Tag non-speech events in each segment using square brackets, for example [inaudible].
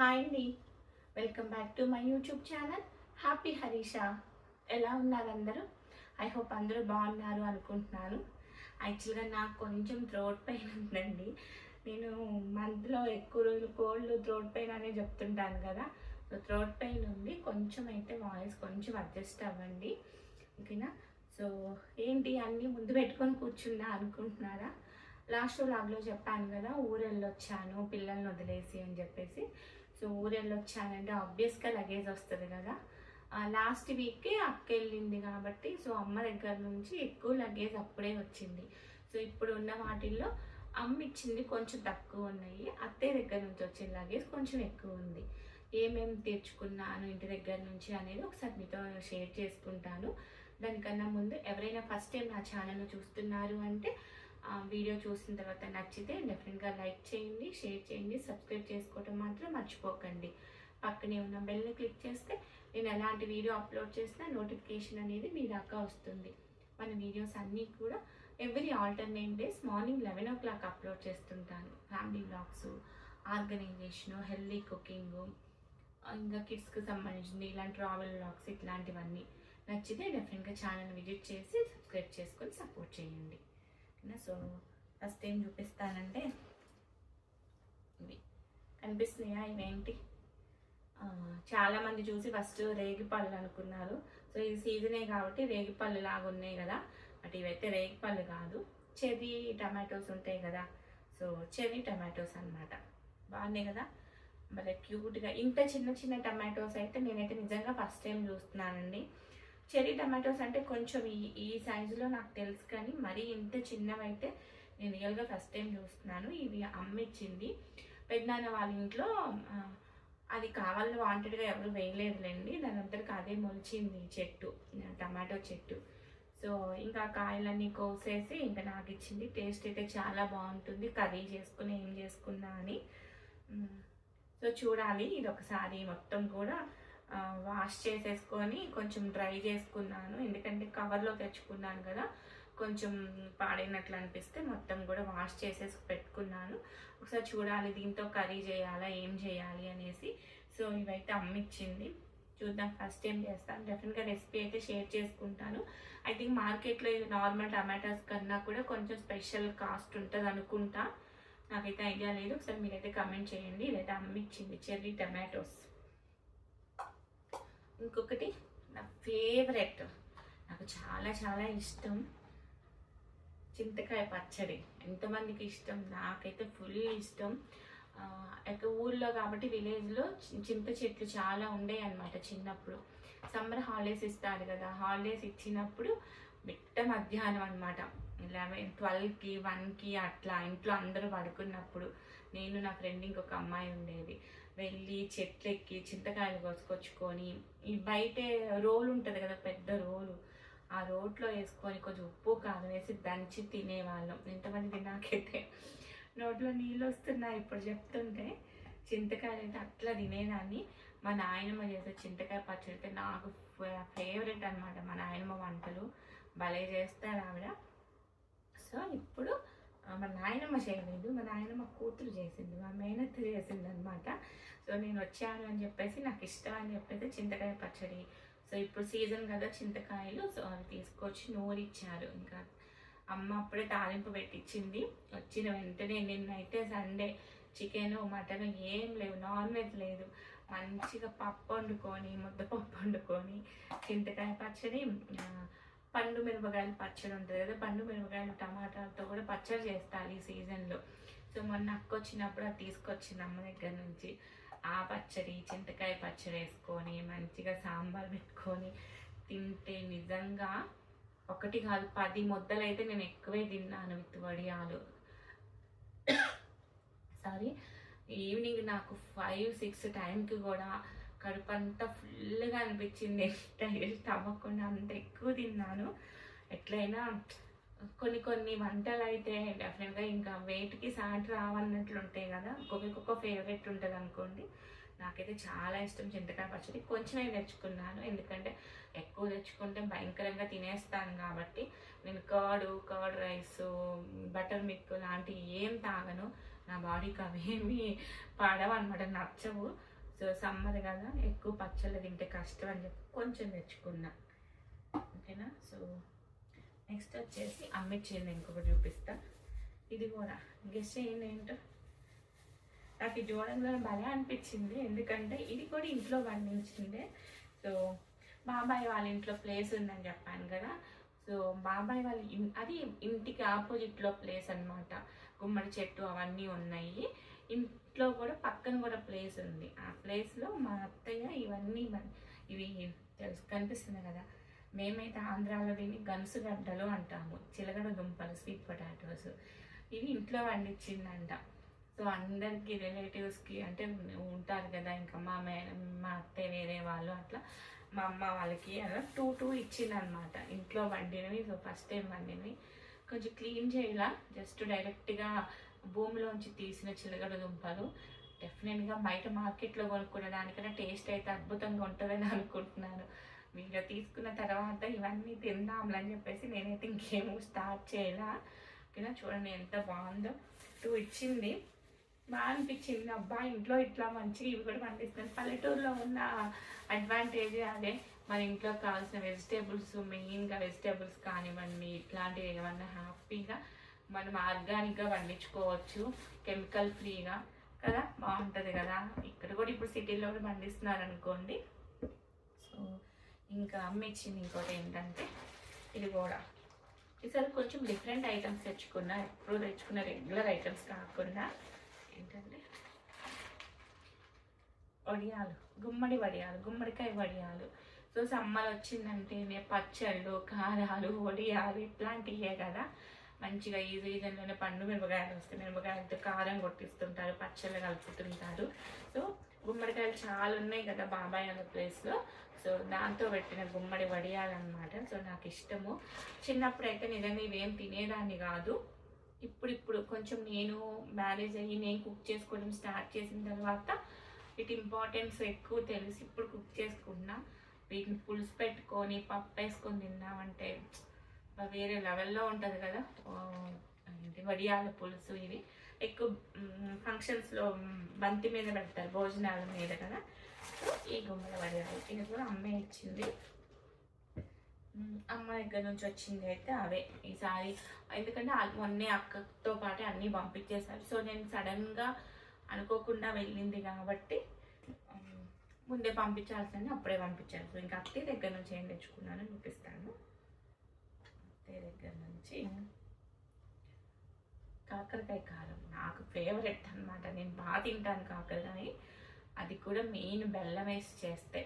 Hi అండి welcome back to my YouTube channel happy Harisha ఎలా ఉన్నారు అందరూ? ఐ హోప్ అందరూ బాగున్నారు అనుకుంటున్నాను. యాక్చువల్గా నాకు కొంచెం థ్రోట్ పెయిన్ ఉందండి. నేను మంత్లో ఎక్కువ రోజులు కోల్డ్ థ్రోట్ పెయిన్ అనే చెప్తుంటాను కదా. సో థ్రోట్ పెయిన్ ఉంది. కొంచెం అయితే వాయిస్ కొంచెం అడ్జస్ట్ అవ్వండి. ఓకేనా? సో ఏంటి? అన్నీ ముందు పెట్టుకొని కూర్చున్నా అనుకుంటున్నారా? లాస్ట్ లాగ్లో చెప్పాను కదా ఊరెళ్ళొచ్చాను పిల్లల్ని వదిలేసి అని చెప్పేసి. సో ఊరు వెళ్ళొచ్చానంటే ఆబ్వియస్గా లగేజ్ వస్తుంది కదా. లాస్ట్ వీకే అక్క వెళ్ళింది కాబట్టి సో అమ్మ దగ్గర నుంచి ఎక్కువ లగేజ్ అప్పుడే వచ్చింది. సో ఇప్పుడు ఉన్న వాటిల్లో అమ్మ ఇచ్చింది కొంచెం తక్కువ ఉన్నాయి అత్తయ్య దగ్గర నుంచి వచ్చిన లగేజ్ కొంచెం ఎక్కువ ఉంది. ఏమేమి తెచ్చుకున్నాను ఇంటి దగ్గర నుంచి అనేది ఒకసారి మీతో షేర్ చేసుకుంటాను. దానికన్నా ముందు ఎవరైనా ఫస్ట్ టైం నా ఛానల్ను చూస్తున్నారు అంటే వీడియో చూసిన తర్వాత నచ్చితే డెఫినెట్గా లైక్ చేయండి షేర్ చేయండి సబ్స్క్రైబ్ చేసుకోవటం మాత్రం మర్చిపోకండి. పక్కనే ఉన్న బెల్ని క్లిక్ చేస్తే నేను ఎలాంటి వీడియో అప్లోడ్ చేసినా నోటిఫికేషన్ అనేది మీ దాకా వస్తుంది. మన వీడియోస్ అన్నీ కూడా every alternate days morning eleven o'clock upload చేస్తుంటాను family vlogs organisation healthy cooking ఇంకా కిడ్స్కి సంబంధించింది ఇలాంటి ట్రావెల్ బ్లాగ్స్ ఇట్లాంటివన్నీ నచ్చితే డెఫినెట్గా ఛానల్ విజిట్ చేసి సబ్స్క్రైబ్ చేసుకొని సపోర్ట్ చేయండి. ఓకేనా సో ఫస్ట్ ఏం చూపిస్తానంటే ఇవి కనిపిస్తున్నాయా ఇవేంటి చాలామంది చాలా మంది చూసి ఫస్ట్ రేగి పళ్ళు అనుకున్నారు సో ఇది సీజనే కాబట్టి రేగి పళ్ళు లాగా ఉన్నాయి కదా బట్ ఇవైతే రేగి పళ్ళు కాదు చెర్రీ టమాటోస్ ఉంటాయి కదా సో చెర్రీ టమాటోస్ అన్నమాట బాగున్నాయి కదా మరి క్యూట్గా ఇంత చిన్న చిన్న టమాటోస్ అయితే నేనైతే నిజంగా ఫస్ట్ టైం చూస్తున్నానండి చెర్రీ టమాటోస్ అంటే కొంచెం ఈ ఈ సైజులో నాకు తెలుసు కానీ మరీ ఇంత చిన్నవైతే నేను రియల్గా ఫస్ట్ టైం చూస్తున్నాను. ఇవి అమ్మిచ్చింది. పెద్దనాన్న వాళ్ళ ఇంట్లో అది కావాలని వాంటెడ్గా ఎవరు వేయలేదులేండి. దాని అంతటికి అదే మొలిచింది చెట్టు టమాటో చెట్టు. సో ఇంకా కాయలన్నీ కోసేసి ఇంకా నాకు ఇచ్చింది. టేస్ట్ అయితే చాలా బాగుంటుంది. కర్రీ చేసుకుని ఏం చేసుకున్నా అని. సో చూడాలి. ఇది ఒకసారి మొత్తం కూడా వాష్ చేసేసుకొని కొంచెం డ్రై చేసుకున్నాను. ఎందుకంటే కవర్లో తెచ్చుకున్నాను కదా కొంచెం పాడైనట్లు అనిపిస్తే మొత్తం కూడా వాష్ చేసేసి పెట్టుకున్నాను. ఒకసారి చూడాలి దీంతో కర్రీ చేయాలా ఏం చేయాలి అనేసి. సో ఇవైతే అమ్మిచ్చింది. చూద్దాం ఫస్ట్ టైం చేస్తాను. డెఫినెట్గా రెసిపీ అయితే షేర్ చేసుకుంటాను. ఐ థింక్ మార్కెట్లో ఇది నార్మల్ టమాటాస్ కన్నా కూడా కొంచెం స్పెషల్ కాస్ట్ ఉంటుంది అనుకుంటా. నాకైతే ఐడియా లేదు. ఒకసారి మీరైతే కమెంట్ చేయండి. ఇదైతే అమ్మిచ్చింది చెర్రీ టమాటోస్. ఇంకొకటి నా ఫేవరెట్ నాకు చాలా చాలా ఇష్టం చింతకాయ పచ్చడి. ఎంతమందికి ఇష్టం? నాకైతే ఫుల్ ఇష్టం. ఆ, ఊళ్ళో కాబట్టి విలేజ్లో చింత చెట్లు చాలా ఉండేవి అనమాట చిన్నప్పుడు. సమ్మర్ హాలిడేస్ ఇస్తారు కదా హాలిడేస్ ఇచ్చినప్పుడు బిట్ట మధ్యాహ్నం అనమాట లెవెన్ ట్వెల్వ్కి వన్కి అట్లా ఇంట్లో అందరూ పడుకున్నప్పుడు నేను నా ఫ్రెండ్ ఇంకొక అమ్మాయి ఉండేది. వెళ్ళి చెట్లు ఎక్కి చింతకాయలు కోసుకొచ్చుకొని ఈ బయటే రోలు ఉంటుంది కదా పెద్ద రోలు. ఆ రోట్లో వేసుకొని కొంచెం ఉప్పు కారం వేసి దంచి తినేవాళ్ళం. ఎంతమంది తిన్నాకైతే. నోట్లో నీళ్ళు వస్తున్నాయి ఇప్పుడు చెప్తుంటే. చింతకాయలు అయితే అట్లా తినేదాన్ని. మా నాయనమ్మ చేసే చింతకాయ పచ్చడి అయితే నాకు ఫేవరెట్ అనమాట మా నాయనమ్మ వంటలు. భలే చేస్తారు ఆవిడ. సో ఇప్పుడు మా నాయనమ్మ చేయలేదు మా నాయనమ్మ కూతురు చేసింది మా మేనత్త చేసింది అనమాట సో నేను వచ్చాను అని చెప్పేసి నాకు ఇష్టం అని చెప్పేసి చింతకాయ పచ్చడి సో ఇప్పుడు సీజన్ కదా చింతకాయలు సో అవి తీసుకొచ్చి నూరిచ్చారు. ఇంకా అమ్మ అప్పుడే తాలింపు పెట్టించింది వచ్చిన వెంటనే నిన్నైతే సండే చికెన్ మటన్ ఏం లేవు నాన్ వెజ్ లేదు. మంచిగా పప్పు వండుకొని ముద్దపప్పు వండుకొని చింతకాయ పచ్చడి పండు మిరపకాయలు పచ్చడి ఉంటుంది కదా పండు మిరపకాయలు టమాటాలతో కూడా పచ్చడి చేస్తారు ఈ సీజన్లో సో మొన్న అక్క వచ్చినప్పుడు అది తీసుకొచ్చింది అమ్మ దగ్గర నుంచి. ఆ పచ్చడి చింతకాయ పచ్చడి వేసుకొని మంచిగా సాంబార్ పెట్టుకొని తింటే నిజంగా ఒకటి కాదు పది ముద్దలైతే నేను ఎక్కువే తిన్నాను విత్ వడియాలు. [coughs] సారీ ఈవినింగ్ నాకు ఫైవ్ సిక్స్ టైంకి కూడా కడుపు అంతా ఫుల్గా అనిపించింది. టైస్ట్ అవ్వకుండా అంత ఎక్కువ తిన్నాను. ఎట్లయినా కొన్ని కొన్ని వంటలు అయితే డెఫినెట్గా ఇంకా వెయిట్కి సాటి రావన్నట్లు ఉంటాయి కదా. ఒక్కొక్క ఫేవరెట్ ఉంటుంది అనుకోండి. నాకైతే చాలా ఇష్టం చింతకాయ పచ్చడి. కొంచెమే తెచ్చుకున్నాను. ఎందుకంటే ఎక్కువ తెచ్చుకుంటే భయంకరంగా తినేస్తాను కాబట్టి నేను curd curd rice butter milk లాంటివి ఏం తాగను. నా బాడీకి అవేమి పడవు అనమాట నచ్చవు. సమ్మర్ కదా ఎక్కువ పచ్చళ్ళు తింటే కష్టం అని చెప్పి కొంచెం తెచ్చుకున్నా. ఓకేనా? సో నెక్స్ట్ వచ్చేసి అమ్మిచ్చింది ఇంకొకటి చూపిస్తా. ఇది కూడా గెస్ట్ చేయండి ఏంటో? నాకు ఇది చూడంలో భలే అనిపించింది. ఎందుకంటే ఇది కూడా ఇంట్లో పండించిందే. సో బాబాయ్ వాళ్ళ ఇంట్లో ప్లేస్ ఉందని చెప్పాను కదా. సో బాబాయ్ వాళ్ళ అది ఇంటికి ఆపోజిట్లో ప్లేస్ అన్నమాట. గుమ్మడి చెట్టు అవన్నీ ఉన్నాయి. ఇంట్లో కూడా పక్కన కూడా ప్లేస్ ఉంది. ఆ ప్లేస్లో మా అత్తయ్య ఇవన్నీ ఇవి తెలుసు కనిపిస్తుంది కదా. మేమైతే ఆంధ్రాలో దీన్ని గనుసుగడ్డలు అంటాము. చిలగడ దుంపలు స్వీట్ పొటాటోస్ ఇవి ఇంట్లో పండించిందంట సో అందరికీ రిలేటివ్స్కి అంటే ఉంటారు కదా ఇంకా మా మే మా అత్తయ్య వేరే వాళ్ళు అట్లా. మా అమ్మ వాళ్ళకి అలా టూ టూ ఇచ్చిందనమాట ఇంట్లో వండినవి సో ఫస్ట్ టైం వండినవి. కొంచెం క్లీన్ చేయాల? జస్ట్ డైరెక్ట్గా భూమిలోంచి తీసిన చిలగడ దుంపలు డెఫినెట్గా బయట మార్కెట్లో కొనుక్కునే దానికన్నా టేస్ట్ అయితే అద్భుతంగా ఉంటుందని అనుకుంటున్నాను వీడియో తీసుకున్న తర్వాత ఇవన్నీ తిందాంలని చెప్పేసి నేనైతే ఇంకేమో స్టార్ట్ చేయాల. ఓకేనా? చూడండి ఎంత బాగుందో. టూ ఇచ్చింది. బాగా అనిపించింది. అబ్బా ఇంట్లో ఇట్లా మంచిగా ఇవి కూడా పండిస్తున్నాను పల్లెటూరులో ఉన్న అడ్వాంటేజ్ అదే. మన ఇంట్లో కావాల్సిన వెజిటేబుల్స్ మెయిన్గా వెజిటేబుల్స్ కానివ్వండి ఇట్లాంటివి ఏమన్నా హ్యాపీగా మనం ఆర్గానిక్గా పండించుకోవచ్చు. కెమికల్ ఫ్రీగా. కదా? బాగుంటుంది కదా? ఇక్కడ కూడా ఇప్పుడు సిటీలో కూడా పండిస్తున్నారు అనుకోండి సో ఇంకా అమ్మ ఇచ్చింది ఇంకోటి ఏంటంటే ఇది కూడా. ఈసారి కొంచెం డిఫరెంట్ ఐటమ్స్ తెచ్చుకున్నా ఎప్పుడు తెచ్చుకున్న రెగ్యులర్ ఐటమ్స్ కాకుండా ఏంటంటే వడియాలు గుమ్మడి వడియాలు గుమ్మడికాయ వడియాలు. సో సమ్మర్ వచ్చిందంటే పచ్చళ్ళు కారాలు వడియాలు ఇట్లాంటివే కదా? మంచిగా ఈ సీజన్లోనే పండు మిరపకాయలు వస్తే మిరపకాయలతో కారం కొట్టిస్తుంటారు పచ్చళ్ళు కలుపుతుంటారు. సో గుమ్మడికాయలు చాలా ఉన్నాయి కదా బాబాయ్ అనే ప్లేస్లో సో దాంతో పెట్టిన గుమ్మడి వడియాలన్నమాట. సో నాకు ఇష్టము. చిన్నప్పుడు అయితే నిజంగా ఇవేం తినేదాన్ని కాదు. ఇప్పుడు ఇప్పుడు కొంచెం నేను మ్యారేజ్ అయ్యి నేను కుక్ చేసుకోవడం స్టార్ట్ చేసిన తర్వాత వీటి ఇంపార్టెన్స్ ఎక్కువ తెలిసి. ఇప్పుడు కుక్ చేసుకున్నా వీటిని పులుసు పెట్టుకొని పప్పు వేసుకొని తిన్నామంటే వేరే లెవెల్లో ఉంటుంది కదా. ఏంటి వడియాల పులుసు ఇవి. ఎక్కువ ఫంక్షన్స్లో బంతి మీద పెడతారు భోజనాల మీద కదా. సో ఈ గుమ్మల వడియాలు. ఇది కూడా అమ్మే ఇచ్చింది. అమ్మ దగ్గర నుంచి వచ్చింది అయితే అవే. ఈసారి ఎందుకంటే మొన్నే అక్కతో పాటు అన్నీ పంపించేశారు. సో నేను సడన్గా అనుకోకుండా వెళ్ళింది కాబట్టి ముందే పంపించాల్సింది అప్పుడే పంపించాను సో ఇంకా అత్తే దగ్గర నుంచి ఏం తెచ్చుకున్నాను చూపిస్తాను. అత్తయ్య దగ్గర నుంచి కాకరకాయ కారం. నాకు ఫేవరెట్ అన్నమాట. నేను బాగా తింటాను కాకరకాయ. అది కూడా మెయిన్ బెల్లం వేసి చేస్తే.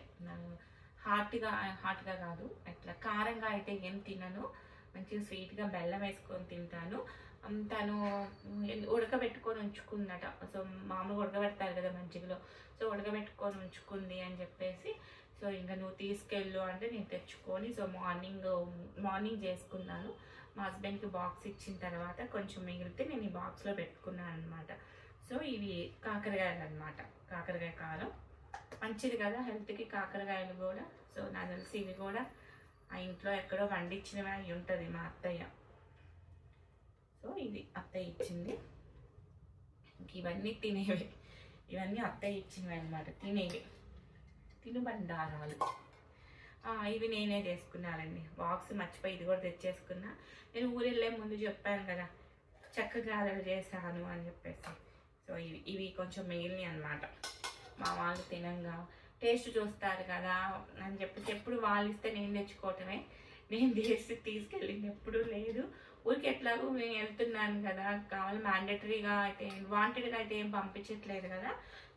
హాట్గా హాట్గా కాదు. అట్లా కారంగా అయితే ఏం తినను. మంచిగా స్వీట్గా బెల్లం వేసుకొని తింటాను. తను ఉడకబెట్టుకొని ఉంచుకుందట సో మామూలుగా ఉడకబెడతారు కదా మంచిగా సో ఉడకబెట్టుకొని ఉంచుకుంది అని చెప్పేసి సో ఇంకా నువ్వు తీసుకెళ్ళు అంటే నేను తెచ్చుకొని సో మార్నింగ్ మార్నింగ్ చేసుకున్నాను. మా హస్బెండ్కి బాక్స్ ఇచ్చిన తర్వాత కొంచెం మిగిలితే నేను ఈ బాక్స్లో పెట్టుకున్నాను అనమాట సో ఇవి కాకరకాయలు అనమాట కాకరకాయ కారం. మంచిది కదా హెల్త్కి కాకరకాయలు కూడా. సో నాకు తెలిసి ఇవి కూడా ఆ ఇంట్లో ఎక్కడో వండించినవి అయి ఉంటుంది మా అత్తయ్య. సో ఇది అత్తయ్య ఇచ్చింది. ఇంక ఇవన్నీ తినేవి. ఇవన్నీ అత్తయ్య ఇచ్చినవి అనమాట తినేవి. తినుబండారాలు. ఇవి నేనే చేసుకున్నానండి. బాక్స్ మర్చిపోయి ఇది కూడా తెచ్చేసుకున్నా. నేను ఊరెళ్ళే వెళ్ళే ముందు చెప్పాను కదా చెక్క గారెలు చేశాను అని చెప్పేసి. సో ఇవి ఇవి కొంచెం మిగిలినవి అనమాట మా వాళ్ళు తినంగా టేస్ట్ చూస్తారు కదా అని చెప్పేసి ఎప్పుడు వాళ్ళు ఇస్తే నేను తెచ్చుకోవటమే. నేను చేసి తీసుకెళ్ళింది ఎప్పుడూ లేదు. ఊరికి ఎట్లాగో నేను వెళ్తున్నాను కదా కావాలి మ్యాండటరీగా అయితే వాంటెడ్గా అయితే ఏం పంపించట్లేదు కదా.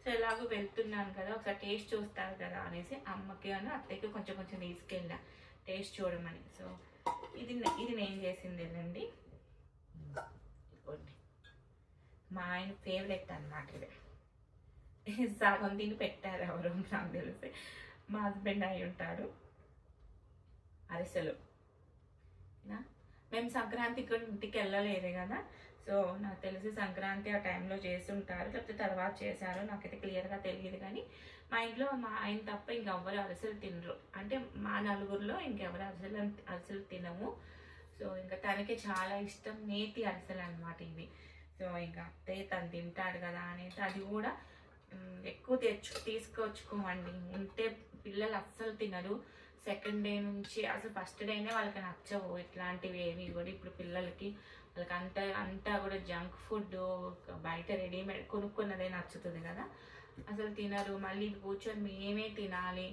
సో ఎలాగో వెళ్తున్నాను కదా ఒకసారి టేస్ట్ చూస్తారు కదా అనేసి అమ్మకి అని అత్తయ్యకి కొంచెం కొంచెం తీసుకెళ్ళా టేస్ట్ చూడమని. సో ఇది ఇది నేను చేసింది అండి మా ఆయన ఫేవరెట్ అనమాట ఇది. [laughs] సగం తిని పెట్టారు ఎవరు నాకు తెలిసి. మా హస్బెండ్ అయి ఉంటాడు. అరిసెలు. మేము సంక్రాంతికి కూడా ఇంటికి వెళ్ళలేదు కదా. సో నాకు తెలిసి సంక్రాంతి ఆ టైంలో చేస్తుంటారు. లేకపోతే తర్వాత చేశారు నాకైతే క్లియర్గా తెలియదు కానీ మా ఇంట్లో మా ఆయన తప్ప ఇంకెవ్వరు అరిసెలు తినరు. అంటే మా నలుగురిలో ఇంకెవరు అరిసెలు అరిసెలు తినము. సో ఇంకా తనకి చాలా ఇష్టం నేతి అరిసెలు అనమాట ఇవి. సో ఇంకా అత్తయ్య తను తింటాడు కదా అనేది అది కూడా ఎక్కువ తెచ్చు తీసుకొచ్చుకోమండి. ఉంటే పిల్లలు అస్సలు తినరు. సెకండ్ డే నుంచి అసలు ఫస్ట్ డేనే వాళ్ళకి నచ్చవు. ఇట్లాంటివి ఏవి కూడా ఇప్పుడు పిల్లలకి వాళ్ళకి అంతా అంతా కూడా జంక్ ఫుడ్ బయట రెడీమేడ్ కొనుక్కున్నదే నచ్చుతుంది కదా. అసలు తినరు మళ్ళీ కూర్చొని మేమే తినాలి.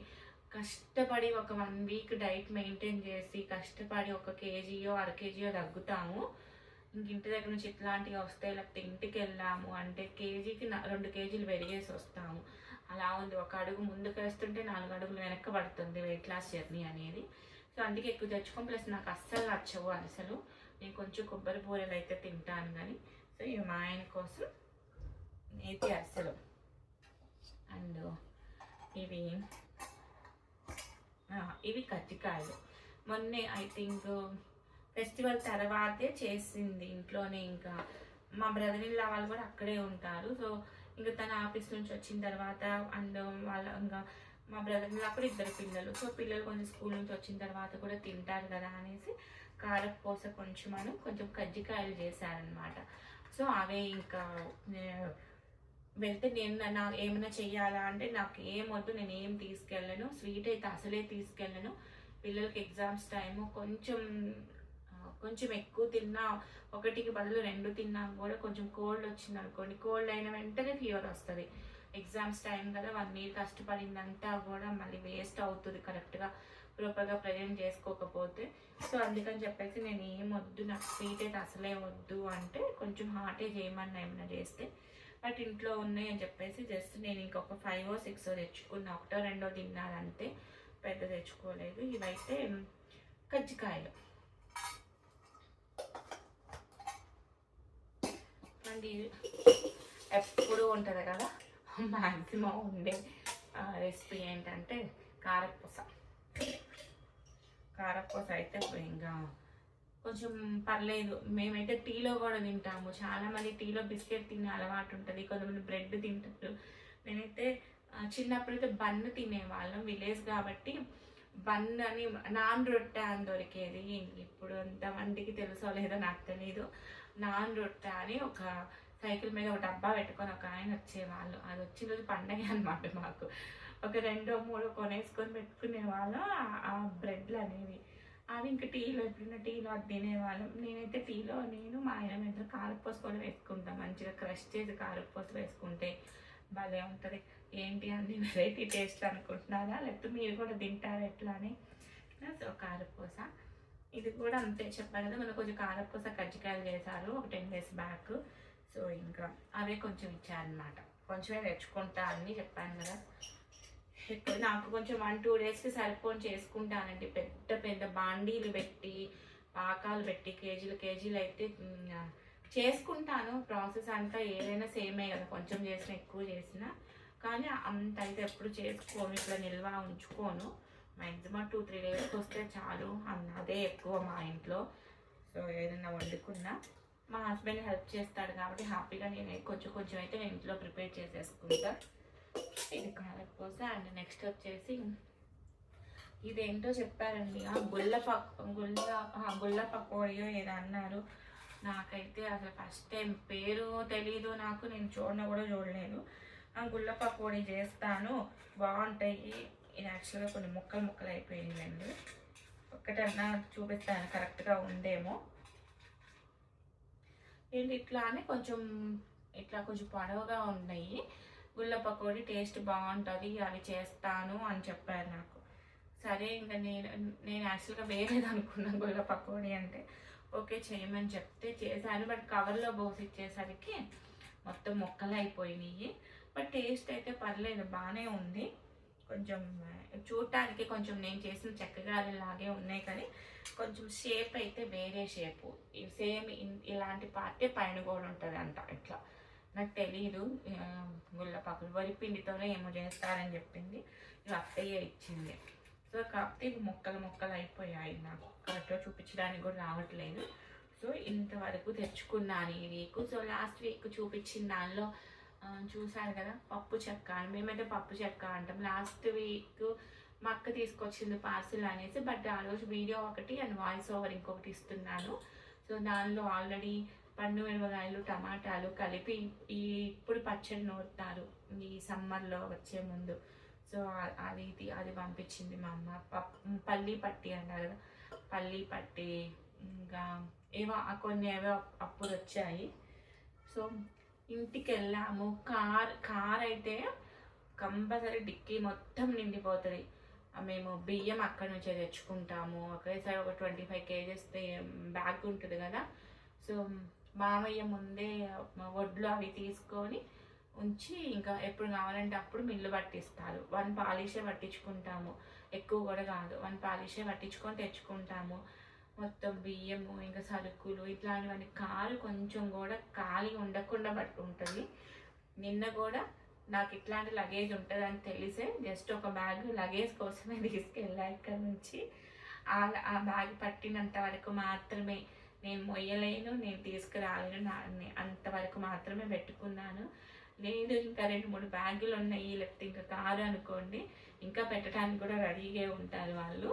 కష్టపడి ఒక వన్ వీక్ డైట్ మెయింటైన్ చేసి కష్టపడి ఒక కేజీయో అర కేజీయో తగ్గుతాము. ఇంక ఇంటి దగ్గర నుంచి ఇట్లాంటివి వస్తాయి లేకపోతే ఇంటికి వెళ్ళాము అంటే కేజీకి రెండు కేజీలు పెరిగేసి వస్తాము. అలా ఉంది. ఒక అడుగు ముందుకు వేస్తుంటే నాలుగు అడుగులు వెనక్కి పడుతుంది వెయిట్ లాస్ జర్నీ అనేది. సో అందుకే ఎక్కువ తెచ్చుకోం. ప్లస్ నాకు అస్సలు నచ్చవు అసలు. నేను కొంచెం కొబ్బరి బూరెలు అయితే తింటాను కానీ సో ఇవి మా ఆయన కోసం నేతి అసలు అండ్ ఇవి ఇవి కజ్జికాయలు. మొన్నే ఐ థింక్ ఫెస్టివల్ తర్వాతే చేసింది ఇంట్లోనే ఇంకా. మా బ్రదర్ ఇన్ వాళ్ళు కూడా అక్కడే ఉంటారు. సో ఇంకా తన ఆఫీస్ నుంచి వచ్చిన తర్వాత అండ్ వాళ్ళ ఇంకా మా బ్రదర్ ఇన్ ఇద్దరు పిల్లలు. సో పిల్లలు కొంచెం స్కూల్ నుంచి వచ్చిన తర్వాత కూడా తింటారు కదా అనేసి కారపూస కొంచెం అని కొంచెం కజ్జికాయలు చేశారనమాట సో అవే ఇంకా వెళ్తే నేను నా ఏమైనా చెయ్యాలా అంటే నాకు ఏం వద్దు నేను ఏం తీసుకెళ్ళను స్వీట్ అయితే అసలే తీసుకెళ్ళను. పిల్లలకి ఎగ్జామ్స్ టైము కొంచెం కొంచెం ఎక్కువ తిన్నా ఒకటికి బదులు రెండు తిన్నా కూడా కొంచెం కోల్డ్ వచ్చింది అనుకోండి కోల్డ్ అయిన వెంటనే ఫీవర్ వస్తుంది. ఎగ్జామ్స్ టైం కదా వన్ ఇయర్ కష్టపడిందంతా కూడా మళ్ళీ వేస్ట్ అవుతుంది కరెక్ట్గా. ప్రాపర్గా ప్రజెంట్ చేసుకోకపోతే. సో అందుకని చెప్పేసి నేను ఏం వద్దు నాకు స్వీట్ అయితే అసలే వద్దు అంటే కొంచెం హాటే చేయమన్నా ఏమైనా చేస్తే. బట్ ఇంట్లో ఉన్నాయి అని చెప్పేసి జస్ట్ నేను ఇంకొక ఫైవ్ ఓ సిక్స్ తెచ్చుకున్న. ఒకటో రెండో తిన్నారంతే. పెద్ద తెచ్చుకోలేదు. ఇవైతే కజ్జికాయలు. అండి ఎప్పుడు ఉంటుంది కదా? [laughs] మ్యాక్సిమం ఉండే రెసిపీ ఏంటంటే కారపూస కారపూస అయితే ఇంకా కొంచెం పర్లేదు. మేమైతే టీలో కూడా తింటాము. చాలా మంది టీలో బిస్కెట్ తినే అలవాటు ఉంటుంది. కొంతమంది బ్రెడ్ తింటారు. నేనైతే చిన్నప్పుడు చిన్నప్పుడైతే బన్ను తినేవాళ్ళం విలేజ్ కాబట్టి బన్ అని నాన్ రొట్టె అని దొరికేది. ఇప్పుడు అంతమందికి తెలుసో లేదో నాకు తెలీదు. నాన్ రొట్టె అని ఒక సైకిల్ మీద ఒక డబ్బా పెట్టుకొని ఒక ఆయన వచ్చేవాళ్ళు. అది వచ్చిన రోజు పండగ అనమాట మాకు. ఒక రెండో మూడో కొనేసుకొని పెట్టుకునే వాళ్ళం. ఆ బ్రెడ్లు అనేవి. అవి ఇంకా టీలో ఎప్పుడైనా టీలో అది తినేవాళ్ళం. నేనైతే టీలో నేను మా ఆయన మీద కారపూస కూడా వేసుకుంటాం. మంచిగా క్రష్ చేసి కారపూస వేసుకుంటే భలే ఉంటుంది. ఏంటి అన్ని వెరైటీ టేస్ట్ అనుకుంటున్నారా? లేకపోతే మీరు కూడా తింటారా ఎట్లా అని? సో కారపూస ఇది కూడా అంతే చెప్పాను కదా. మనకు కొంచెం కారపూస కజ్జికాయలు చేశారు. ఒక టెన్ డేస్ బ్యాక్. సో ఇంకా అవే కొంచెం ఇచ్చారనమాట కొంచెమే తెచ్చుకుంటా అని చెప్పాను కదా. ఎక్కువ నాకు కొంచెం వన్ టూ డేస్కి సరిపోని చేసుకుంటానండి. పెద్ద పెద్ద బాండీలు పెట్టి పాకాలు పెట్టి కేజీలు కేజీలు అయితే చేసుకుంటాను. ప్రాసెస్ అంతా ఏదైనా సేమే కదా. కొంచెం చేసిన ఎక్కువ చేసిన. కానీ అంత అయితే ఎప్పుడు చేసుకోను. ఇట్లా నిల్వ ఉంచుకోను. మ్యాక్సిమం టూ త్రీ డేస్కి వస్తే చాలు. అన్న అదే ఎక్కువ మా ఇంట్లో. సో ఏదైనా వండుకున్నా. మా హస్బెండ్ హెల్ప్ చేస్తాడు కాబట్టి హ్యాపీగా నేను కొంచెం కొంచెం అయితే నేను ఇంట్లో ప్రిపేర్ చేసేసుకుంటా. ఇది కారపూస అండ్ నెక్స్ట్ వచ్చేసి ఇదేంటో చెప్పారండి. ఆ గుల్ల పక్ గుల్ల ఆ గుల్ల పకోడియో ఏదో అన్నారు. నాకైతే అసలు ఫస్ట్ టైం పేరు తెలీదు నాకు నేను చూడన కూడా చూడలేదు. ఆ గుల్ల పకోడి చేస్తాను. బాగుంటాయి. ఇది యాక్చువల్గా కొన్ని ముక్కలు ముక్కలు అయిపోయిందండి ఒక్కటన్నా చూపిస్తాను కరెక్ట్గా ఉందేమో. ఏంటి ఇట్లా అని కొంచెం ఇట్లా కొంచెం పొడవుగా ఉన్నాయి. గుల్ల పకోడీ టేస్ట్ బాగుంటుంది అవి చేస్తాను అని చెప్పారు నాకు. సరే ఇంకా నేను నేను యాక్చువల్గా వేరేది అనుకున్నాను గుల్ల పకోడీ అంటే. ఓకే చేయమని చెప్తే చేశాను బట్ కవర్లో పోసి ఇచ్చేసరికి మొత్తం మొక్కలు అయిపోయినాయి బట్ టేస్ట్ అయితే పర్లేదు బాగానే ఉంది. కొంచెం చూడటానికి కొంచెం నేను చేసిన చెక్కగాలు లాగే ఉన్నాయి కానీ కొంచెం షేప్ అయితే వేరే షేపు సేమ్ ఇలాంటి పార్టీ పైన కూడా ఉంటుంది అంట ఇట్లా. నాకు తెలియదు గుల్లపాకులు వరిపిండితోనే ఏమో చేస్తారని చెప్పింది. ఇవి అత్తయ్య ఇచ్చింది. సో కాకపోతే ఇవి ముక్కలు ముక్కలు అయిపోయాయి నాకు. కరెక్ట్గా చూపించడానికి కూడా రావట్లేదు. సో ఇంతవరకు తెచ్చుకున్నాను ఈ వీక్ సో లాస్ట్ వీక్ చూపించిన దానిలో చూశారు కదా పప్పు చెక్క. అని మేమైతే పప్పు చెక్క అంటాం. లాస్ట్ వీక్ మా అక్క తీసుకొచ్చింది పార్సిల్ అనేసి బట్ ఆ రోజు వీడియో ఒకటి అండ్ వాయిస్ ఓవర్ ఇంకొకటి ఇస్తున్నాను. సో దానిలో ఆల్రెడీ పండు మిరపకాయలు టమాటాలు కలిపి ఈ ఇప్పుడు పచ్చడి నూరుతారు. ఈ సమ్మర్లో వచ్చే ముందు. సో అది ఇది అది పంపించింది మా అమ్మ. పప్- పల్లి పట్టి అంటారు కదా. పల్లి పట్టి ఇంకా ఏవో కొన్ని ఏవో అప్పుడు వచ్చాయి. సో ఇంటికి వెళ్ళాము కార్ కార్ అయితే కంపల్సరీ డిక్కీ మొత్తం నిండిపోతుంది. మేము బియ్యం అక్కడి నుంచే తెచ్చుకుంటాము. ఒకేసారి ఒక ట్వంటీ ఫైవ్ కేజెస్ బ్యాగ్ ఉంటుంది కదా. సో మామయ్య ముందే వడ్లు అవి తీసుకొని ఉంచి ఇంకా ఎప్పుడు కావాలంటే అప్పుడు మిల్లు పట్టిస్తారు. వన్ పాలిషే పట్టించుకుంటాము. ఎక్కువ కూడా కాదు. వన్ పాలిషే పట్టించుకొని తెచ్చుకుంటాము. మొత్తం బియ్యము ఇంకా సరుకులు ఇట్లాంటివన్నీ కారు కొంచెం కూడా ఖాళీ ఉండకుండా బట్టి ఉంటుంది. నిన్న కూడా నాకు ఇట్లాంటి లగేజ్ ఉంటుంది అని తెలిసే జస్ట్ ఒక బ్యాగ్ లగేజ్ కోసమే [laughs] తీసుకెళ్ళా ఇక్కడ నుంచి. ఆ ఆ బ్యాగ్ పట్టినంత వరకు మాత్రమే నేను మొయ్యలేను నేను తీసుకురాలేను నా అంతవరకు మాత్రమే పెట్టుకున్నాను. లేదు ఇంకా రెండు మూడు బ్యాగులు ఉన్నాయి లేకపోతే ఇంకా కారు అనుకోండి ఇంకా పెట్టడానికి కూడా రెడీగా ఉంటారు వాళ్ళు.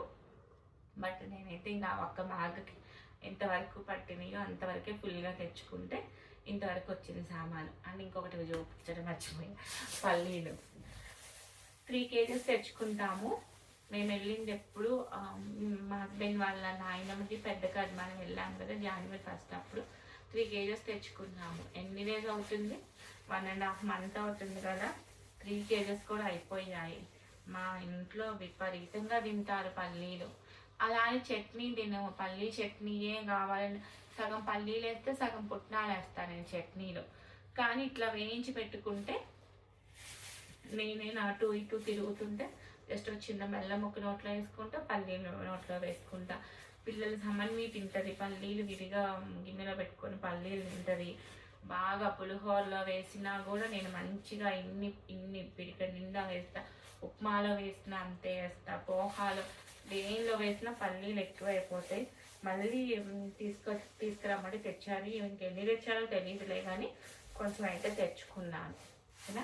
బట్ నేనైతే ఇంకా ఒక్క బ్యాగ్కి ఎంతవరకు పట్టినాయో అంతవరకే ఫుల్గా తెచ్చుకుంటే ఇంతవరకు వచ్చింది సామాను. అండ్ ఇంకొకటి చూపించడం మర్చిపోయి. పల్లీలు. త్రీ కేజెస్ తెచ్చుకుంటాము. మేము వెళ్ళింది ఎప్పుడు మా హస్బెండ్ వాళ్ళ నాయనమ్మకి పెద్ద కాదు మనం వెళ్ళాము కదా జనవరి ఫస్ట్ అప్పుడు. త్రీ కేజెస్ తెచ్చుకున్నాము. ఎన్ని డేస్ అవుతుంది? వన్ అండ్ హాఫ్ మంత్ అవుతుంది కదా. త్రీ కేజెస్ కూడా అయిపోయాయి. మా ఇంట్లో విపరీతంగా తింటారు పల్లీలు. అలా అని చట్నీ తినము పల్లీ చట్నీయే కావాలని సగం పల్లీలు వేస్తే సగం పుట్నాలు వేస్తాను నేను చట్నీలో. కానీ ఇట్లా వేయించి పెట్టుకుంటే నేనే అటు ఇటు తిరుగుతుంటే జస్ట్ చిన్న బెల్లం ముక్క నోట్లో వేసుకుంటా పల్లీలు నోట్లో వేసుకుంటా. పిల్లలు సమన్వి తింటది. పల్లీలు విడిగా గిన్నెలో పెట్టుకొని పల్లీలు తింటది. బాగా పులిహోరలో వేసినా కూడా నేను మంచిగా ఇన్ని ఇన్ని పిడిక నిండా వేస్తా. ఉప్మాలో వేసినా అంతే వేస్తా. పోహాలో దేనిలో వేసిన పల్లీలు ఎక్కువ అయిపోతాయి మళ్ళీ తీసుకొచ్చి తీసుకొ తీసుకురమ్మంటే తెచ్చారు. ఇంకెన్ని తెచ్చారో తెలియదులే కానీ కొంచెం అయితే తెచ్చుకున్నాను. ఓకేనా?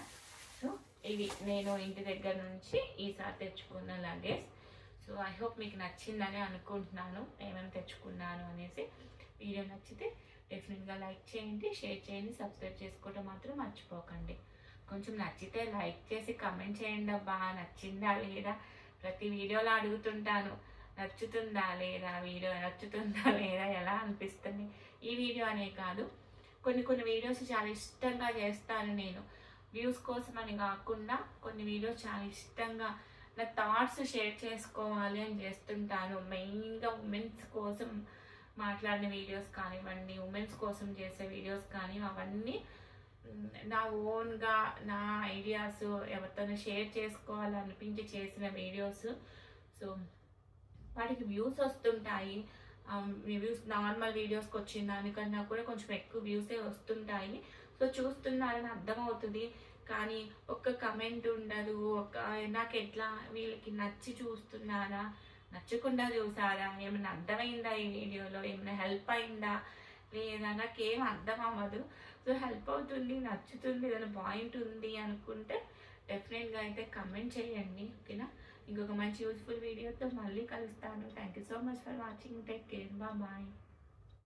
సో ఇవి నేను ఇంటి దగ్గర నుంచి ఈసారి తెచ్చుకున్న లగేజ్. సో ఐ హోప్ మీకు నచ్చిందని అనుకుంటున్నాను. ఏమేమి తెచ్చుకున్నాను అనేసి వీడియో నచ్చితే డెఫినెట్గా లైక్ చేయండి షేర్ చేయండి సబ్స్క్రైబ్ చేసుకోవటం మాత్రం మర్చిపోకండి. కొంచెం నచ్చితే లైక్ చేసి కమెంట్ చేయండి అబ్బా నచ్చిందా లేదా ప్రతి వీడియోలో అడుగుతుంటాను నచ్చుతుందా లేదా వీడియో నచ్చుతుందా [laughs] లేదా ఎలా అనిపిస్తుంది? ఈ వీడియో అనే కాదు. కొన్ని కొన్ని వీడియోస్ చాలా ఇష్టంగా చేస్తాను నేను. వ్యూస్ కోసం అని కాకుండా కొన్ని వీడియోస్ చాలా ఇష్టంగా నా థాట్స్ షేర్ చేసుకోవాలి అని చేస్తుంటాను. మెయిన్గా ఉమెన్స్ కోసం మాట్లాడిన వీడియోస్ కానివ్వండి ఉమెన్స్ కోసం చేసే వీడియోస్ కానీ అవన్నీ నా ఓన్గా నా ఐడియాస్ ఎవరితోనో షేర్ చేసుకోవాలనిపించి చేసిన వీడియోస్. సో వాటికి వ్యూస్ వస్తుంటాయి. వ్యూస్ నార్మల్ వీడియోస్కి వచ్చిన దానికన్నా కూడా కొంచెం ఎక్కువ వ్యూసే వస్తుంటాయి. సో చూస్తున్నారని అర్థమవుతుంది. కానీ ఒక్క కమెంట్ ఉండదు. ఒక నాకు ఎట్లా వీళ్ళకి నచ్చి చూస్తున్నారా? నచ్చకుండా చూసారా? ఏమైనా అర్థమైందా ఈ వీడియోలో? ఏమైనా హెల్ప్ అయిందా? లేదా? నాకేం అర్థం అవ్వదు సో హెల్ప్ అవుతుంది నచ్చుతుంది ఏదైనా పాయింట్ ఉంది అనుకుంటే డెఫినెట్గా అయితే కమెంట్ చేయండి ఓకేనా ఇంకొక మంచి యూస్ఫుల్ వీడియోతో మళ్ళీ కలుస్తాను. Thank you so much for watching take care బా బాయ్